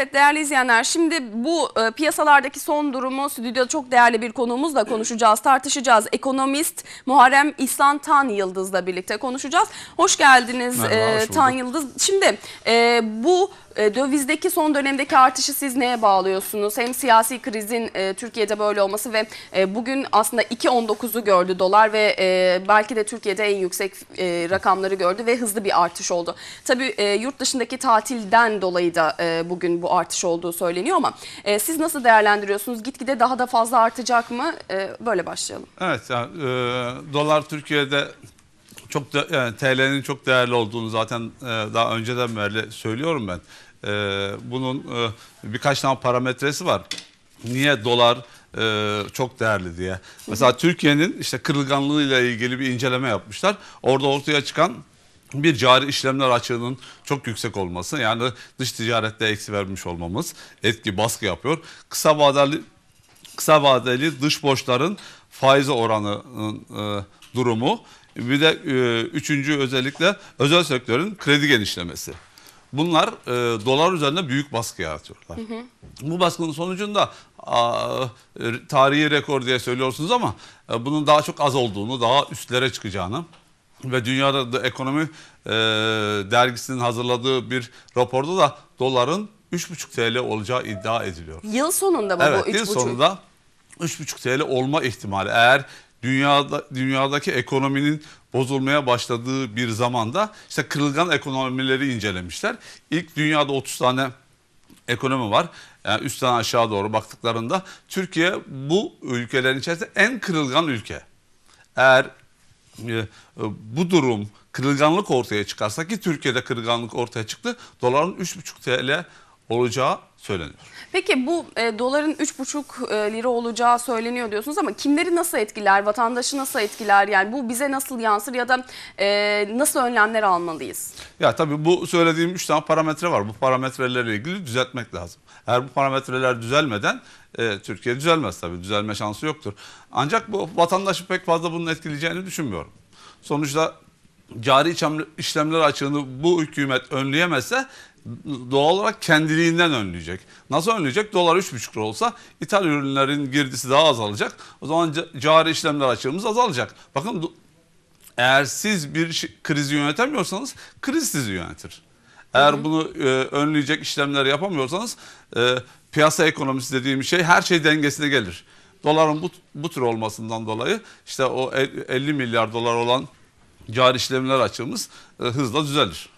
Evet değerli izleyenler şimdi bu e, piyasalardaki son durumu stüdyoda çok değerli bir konuğumuzla konuşacağız, tartışacağız. Ekonomist Muharrem İhsan Tan Yıldız'la birlikte konuşacağız. Hoş geldiniz Merhaba, e, hoş bulduk. Tan Yıldız. Şimdi e, bu e, dövizdeki son dönemdeki artışı siz neye bağlıyorsunuz? Hem siyasi krizin e, Türkiye'de böyle olması ve e, bugün aslında 2.19'u gördü dolar ve e, belki de Türkiye'de en yüksek e, rakamları gördü ve hızlı bir artış oldu. Tabii e, yurt dışındaki tatilden dolayı da e, bugün bu artış olduğu söyleniyor ama e, siz nasıl değerlendiriyorsunuz? Gitgide daha da fazla artacak mı? E, böyle başlayalım. Evet, yani, e, dolar Türkiye'de çok da, yani TL'nin çok değerli olduğunu zaten e, daha önceden beri söylüyorum ben. E, bunun e, birkaç tane parametresi var. Niye dolar e, çok değerli diye. Mesela Türkiye'nin işte kırılganlığıyla ilgili bir inceleme yapmışlar. Orada ortaya çıkan bir cari işlemler açığının çok yüksek olması yani dış ticarette eksi vermiş olmamız etki baskı yapıyor. Kısa vadeli kısa vadeli dış borçların faiz oranının e, durumu bir de e, üçüncü özellikle özel sektörün kredi genişlemesi. Bunlar e, dolar üzerinde büyük baskı yaratıyorlar. Bu baskının sonucunda a, e, tarihi rekor diye söylüyorsunuz ama e, bunun daha çok az olduğunu, daha üstlere çıkacağını ve dünyada da ekonomi e, dergisinin hazırladığı bir raporda da doların 3,5 TL olacağı iddia ediliyor. Yıl sonunda mı Evet, bu? yıl 3,5? sonunda 3,5 TL olma ihtimali eğer dünyada dünyadaki ekonominin bozulmaya başladığı bir zamanda işte kırılgan ekonomileri incelemişler. İlk dünyada 30 tane ekonomi var. Yani üstten aşağı doğru baktıklarında Türkiye bu ülkelerin içerisinde en kırılgan ülke. Eğer e, bu durum kırılganlık ortaya çıkarsa ki Türkiye'de kırılganlık ortaya çıktı. Doların 3,5 TL olacağı söyleniyor. Peki bu e, doların 3,5 e, lira olacağı söyleniyor diyorsunuz ama kimleri nasıl etkiler, vatandaşı nasıl etkiler? Yani bu bize nasıl yansır ya da e, nasıl önlemler almalıyız? Ya tabii bu söylediğim 3 tane parametre var. Bu parametrelerle ilgili düzeltmek lazım. Eğer bu parametreler düzelmeden e, Türkiye düzelmez tabii. Düzelme şansı yoktur. Ancak bu vatandaşı pek fazla bunun etkileyeceğini düşünmüyorum. Sonuçta cari işlem- işlemler açığını bu hükümet önleyemezse doğal olarak kendiliğinden önleyecek. Nasıl önleyecek? Dolar 3,5 lira olsa ithal ürünlerin girdisi daha azalacak. O zaman ca- cari işlemler açığımız azalacak. Bakın eğer siz bir krizi yönetemiyorsanız kriz sizi yönetir. Eğer bunu e, önleyecek işlemler yapamıyorsanız e, piyasa ekonomisi dediğim şey her şey dengesine gelir. Doların bu, bu tür olmasından dolayı işte o el- 50 milyar dolar olan cari işlemler açığımız e, hızla düzelir.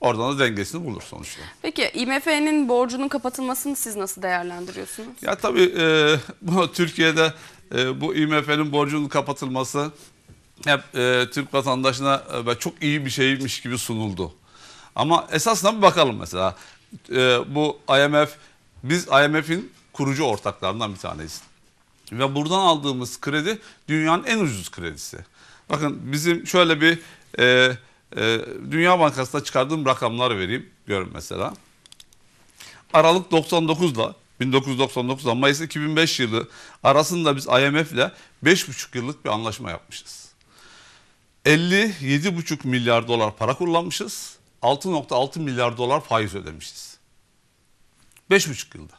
Oradan da dengesini bulur sonuçta. Peki IMF'nin borcunun kapatılmasını siz nasıl değerlendiriyorsunuz? Ya tabii e, bu Türkiye'de e, bu IMF'nin borcunun kapatılması hep e, Türk vatandaşına e, çok iyi bir şeymiş gibi sunuldu. Ama esasına bir bakalım mesela. E, bu IMF, biz IMF'in kurucu ortaklarından bir taneyiz. Ve buradan aldığımız kredi dünyanın en ucuz kredisi. Bakın bizim şöyle bir e, e, Dünya Bankası'nda çıkardığım rakamları vereyim. Görün mesela. Aralık 99'la 1999'da Mayıs 2005 yılı arasında biz IMF ile 5,5 yıllık bir anlaşma yapmışız. 57,5 milyar dolar para kullanmışız. 6,6 milyar dolar faiz ödemişiz. 5,5 yılda.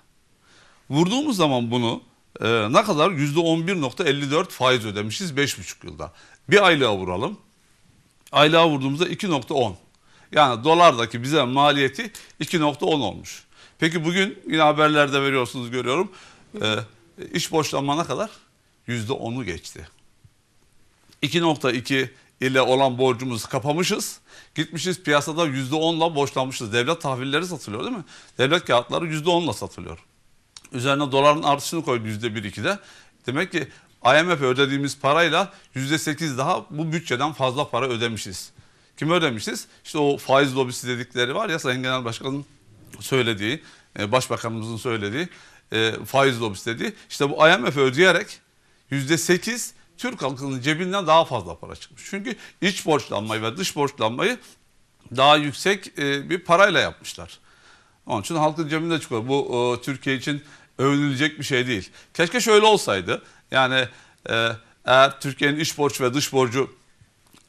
Vurduğumuz zaman bunu e, ne kadar? %11,54 faiz ödemişiz 5,5 yılda. Bir aylığa vuralım. Aylığa vurduğumuzda 2,10. Yani dolardaki bize maliyeti 2,10 olmuş. Peki bugün yine haberlerde veriyorsunuz görüyorum. E, iş borçlanma ne kadar? %10'u geçti. 2.2 ile olan borcumuzu kapamışız. Gitmişiz piyasada %10'la borçlanmışız. Devlet tahvilleri satılıyor değil mi? Devlet kağıtları %10'la satılıyor. Üzerine doların artışını koydu %1-2'de. Demek ki IMF ödediğimiz parayla %8 daha bu bütçeden fazla para ödemişiz. Kim ödemişiz? İşte o faiz lobisi dedikleri var ya Sayın Genel Başkan'ın söylediği, e, Başbakanımızın söylediği e, faiz lobisi dediği. İşte bu IMF ödeyerek %8 Türk halkının cebinden daha fazla para çıkmış. Çünkü iç borçlanmayı ve dış borçlanmayı daha yüksek e, bir parayla yapmışlar. Onun için halkın cebinde çıkıyor. Bu Türkiye için övünülecek bir şey değil. Keşke şöyle olsaydı. Yani e, eğer Türkiye'nin iç borç ve dış borcu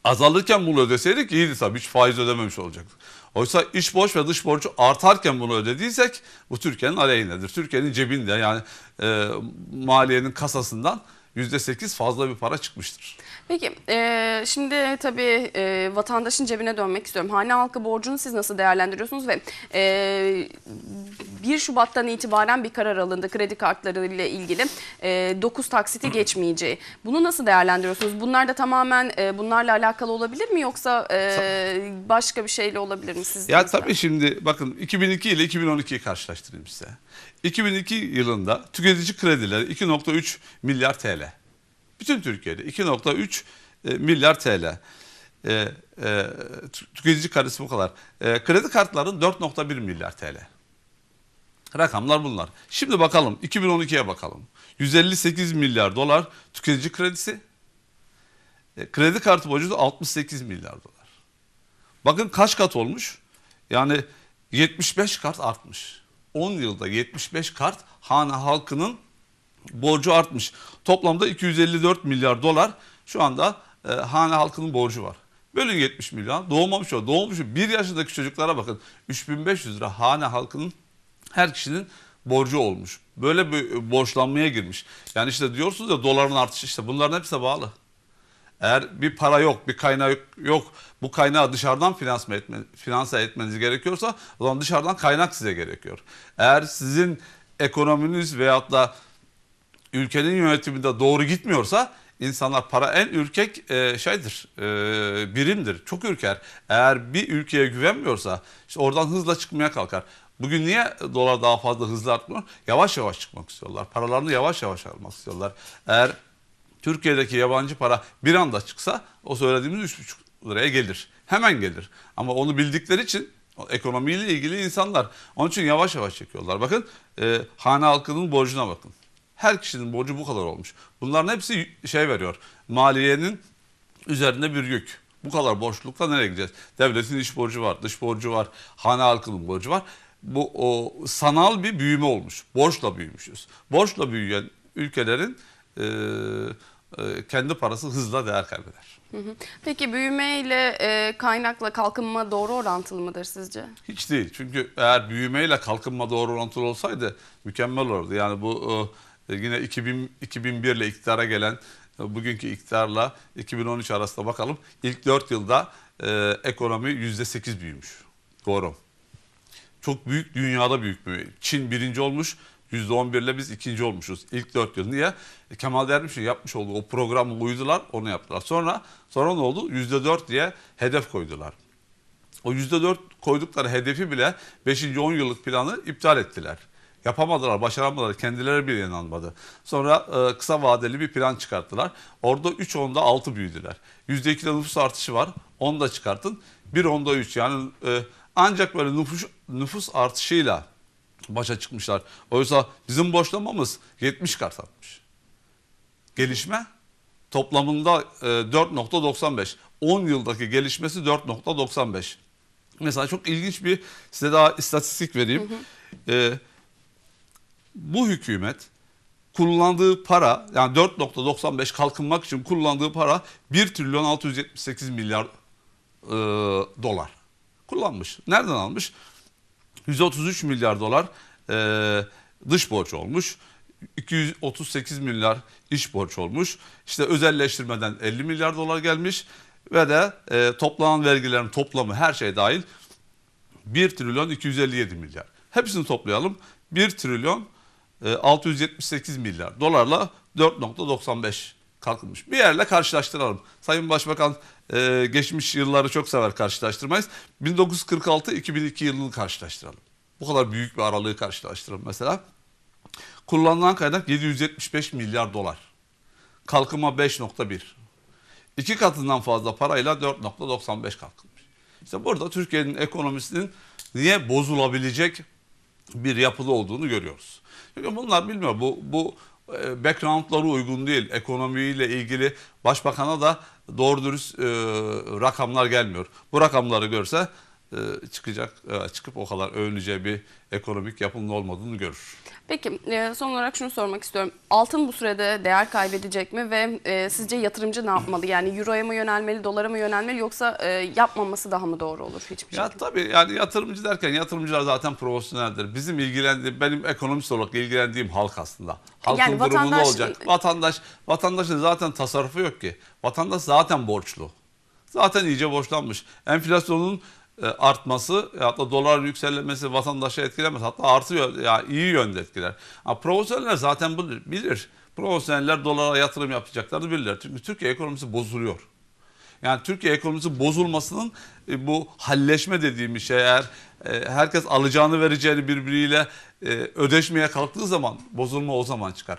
azalırken bunu ödeseydik iyiydi tabii hiç faiz ödememiş olacaktık. Oysa iç borç ve dış borcu artarken bunu ödediysek bu Türkiye'nin aleyhinedir. Türkiye'nin cebinde yani e, maliyenin kasasından %8 fazla bir para çıkmıştır. Peki e, şimdi tabii e, vatandaşın cebine dönmek istiyorum. Hane halkı borcunu siz nasıl değerlendiriyorsunuz ve e, 1 Şubat'tan itibaren bir karar alındı kredi kartları ile ilgili e, 9 taksiti geçmeyeceği. Bunu nasıl değerlendiriyorsunuz? Bunlar da tamamen e, bunlarla alakalı olabilir mi yoksa e, başka bir şeyle olabilir mi siz? Ya tabii şimdi bakın 2002 ile 2012'yi karşılaştırayım size. 2002 yılında tüketici kredileri 2.3 milyar TL. Bütün Türkiye'de 2.3 e, milyar TL. E, e, tü- tüketici kredisi bu kadar. E, kredi kartların 4.1 milyar TL. Rakamlar bunlar. Şimdi bakalım 2012'ye bakalım. 158 milyar dolar tüketici kredisi. E, kredi kartı borcu da 68 milyar dolar. Bakın kaç kat olmuş? Yani 75 kat artmış. 10 yılda 75 kart hane halkının borcu artmış. Toplamda 254 milyar dolar şu anda e, hane halkının borcu var. Bölün 70 milyon doğmamış o. Doğmuş 1 yaşındaki çocuklara bakın 3500 lira hane halkının her kişinin borcu olmuş. Böyle bir borçlanmaya girmiş. Yani işte diyorsunuz ya doların artışı işte bunların hepsi bağlı. Eğer bir para yok, bir kaynak yok, bu kaynağı dışarıdan finansman etme, finanse etmeniz gerekiyorsa o zaman dışarıdan kaynak size gerekiyor. Eğer sizin ekonominiz veyahut da ülkenin yönetiminde doğru gitmiyorsa insanlar para en ürkek e, şeydir, e, birimdir. Çok ürker. Eğer bir ülkeye güvenmiyorsa işte oradan hızla çıkmaya kalkar. Bugün niye dolar daha fazla hızlı artmıyor? Yavaş yavaş çıkmak istiyorlar. Paralarını yavaş yavaş almak istiyorlar. Eğer Türkiye'deki yabancı para bir anda çıksa o söylediğimiz 3,5 liraya gelir. Hemen gelir. Ama onu bildikleri için ekonomiyle ilgili insanlar onun için yavaş yavaş çekiyorlar. Bakın e, hane halkının borcuna bakın. Her kişinin borcu bu kadar olmuş. Bunların hepsi şey veriyor. Maliyenin üzerinde bir yük. Bu kadar borçlukla nereye gideceğiz? Devletin iç borcu var, dış borcu var, hane halkının borcu var. Bu o sanal bir büyüme olmuş. Borçla büyümüşüz. Borçla büyüyen ülkelerin e, e, kendi parası hızla değer kaybeder. Peki büyümeyle e, kaynakla kalkınma doğru orantılı mıdır sizce? Hiç değil. Çünkü eğer büyümeyle kalkınma doğru orantılı olsaydı mükemmel olurdu. Yani bu e, yine 2000, 2001 ile iktidara gelen e, bugünkü iktidarla 2013 arasında bakalım. İlk 4 yılda e, ekonomi %8 büyümüş. Doğru. Çok büyük, dünyada büyük büyüme. Çin birinci olmuş. %11 ile biz ikinci olmuşuz ilk 4 yıl. Niye? E, Kemal Derviş'in yapmış olduğu o programı uydular, onu yaptılar. Sonra sonra ne oldu? %4 diye hedef koydular. O %4 koydukları hedefi bile 5. 10 yıllık planı iptal ettiler. Yapamadılar, başaramadılar. Kendileri bile inanmadı. Sonra e, kısa vadeli bir plan çıkarttılar. Orada 3 onda 6 büyüdüler. %2'de nüfus artışı var. Onu da çıkartın. 1 onda 3 yani e, ancak böyle nüfus, nüfus artışıyla başa çıkmışlar. Oysa bizim borçlanmamız 70 kat artmış. Gelişme toplamında e, 4.95. 10 yıldaki gelişmesi 4.95. Mesela çok ilginç bir size daha istatistik vereyim. E, bu hükümet kullandığı para yani 4.95 kalkınmak için kullandığı para 1 trilyon 678 milyar e, dolar kullanmış. Nereden almış? 133 milyar dolar e, dış borç olmuş. 238 milyar iç borç olmuş. İşte özelleştirmeden 50 milyar dolar gelmiş ve de e, toplanan vergilerin toplamı her şey dahil 1 trilyon 257 milyar. Hepsini toplayalım. 1 trilyon e, 678 milyar dolarla 4.95 kalkınmış. Bir yerle karşılaştıralım. Sayın Başbakan e, geçmiş yılları çok sever karşılaştırmayız. 1946-2002 yılını karşılaştıralım. Bu kadar büyük bir aralığı karşılaştıralım mesela. Kullanılan kaynak 775 milyar dolar. Kalkınma 5.1. İki katından fazla parayla 4.95 kalkınmış. İşte burada Türkiye'nin ekonomisinin niye bozulabilecek bir yapıda olduğunu görüyoruz. Çünkü bunlar bilmiyor. Bu, bu backgroundları uygun değil. Ekonomiyle ilgili başbakana da doğru dürüst e, rakamlar gelmiyor. Bu rakamları görse e, çıkacak, e, çıkıp o kadar övüneceği bir ekonomik yapının olmadığını görür. Peki e, son olarak şunu sormak istiyorum. Altın bu sürede değer kaybedecek mi ve e, sizce yatırımcı ne yapmalı? Yani euroya mı yönelmeli, dolara mı yönelmeli yoksa e, yapmaması daha mı doğru olur hiçbir Ya şekilde? tabii yani yatırımcı derken yatırımcılar zaten profesyoneldir. Bizim ilgilendiğim, benim ekonomist olarak ilgilendiğim halk aslında. Halkın Yani durumu ne vatandaş- olacak? Vatandaş, vatandaşın zaten tasarrufu yok ki. Vatandaş zaten borçlu. Zaten iyice borçlanmış. Enflasyonun e, artması, hatta dolar yükselmesi vatandaşı etkilemez. Hatta artı yö- ya iyi yönde etkiler. Ha, profesyoneller zaten bilir. bilir. Profesyoneller dolara yatırım yapacaklarını bilirler. Çünkü Türkiye ekonomisi bozuluyor. Yani Türkiye ekonomisi bozulmasının e, bu halleşme dediğimiz şey eğer e, herkes alacağını vereceğini birbiriyle e, ödeşmeye kalktığı zaman bozulma o zaman çıkar.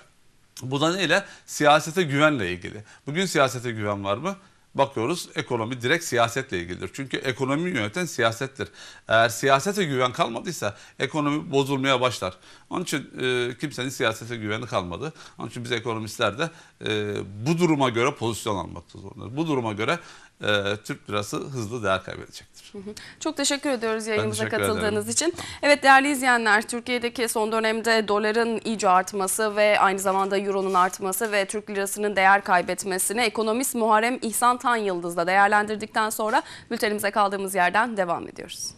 Bu da neyle? Siyasete güvenle ilgili. Bugün siyasete güven var mı? Bakıyoruz ekonomi direkt siyasetle ilgilidir. Çünkü ekonomi yöneten siyasettir. Eğer siyasete güven kalmadıysa ekonomi bozulmaya başlar. Onun için e, kimsenin siyasete güveni kalmadı. Onun için biz ekonomistler de e, bu duruma göre pozisyon almakta zorundayız. Bu duruma göre e, Türk lirası hızlı değer kaybedecektir. Çok teşekkür ediyoruz yayınımıza teşekkür katıldığınız ederim. için. Evet değerli izleyenler, Türkiye'deki son dönemde doların iyice artması ve aynı zamanda euronun artması ve Türk lirasının değer kaybetmesini ekonomist Muharrem İhsan Tan Yıldız'la değerlendirdikten sonra bültenimize kaldığımız yerden devam ediyoruz.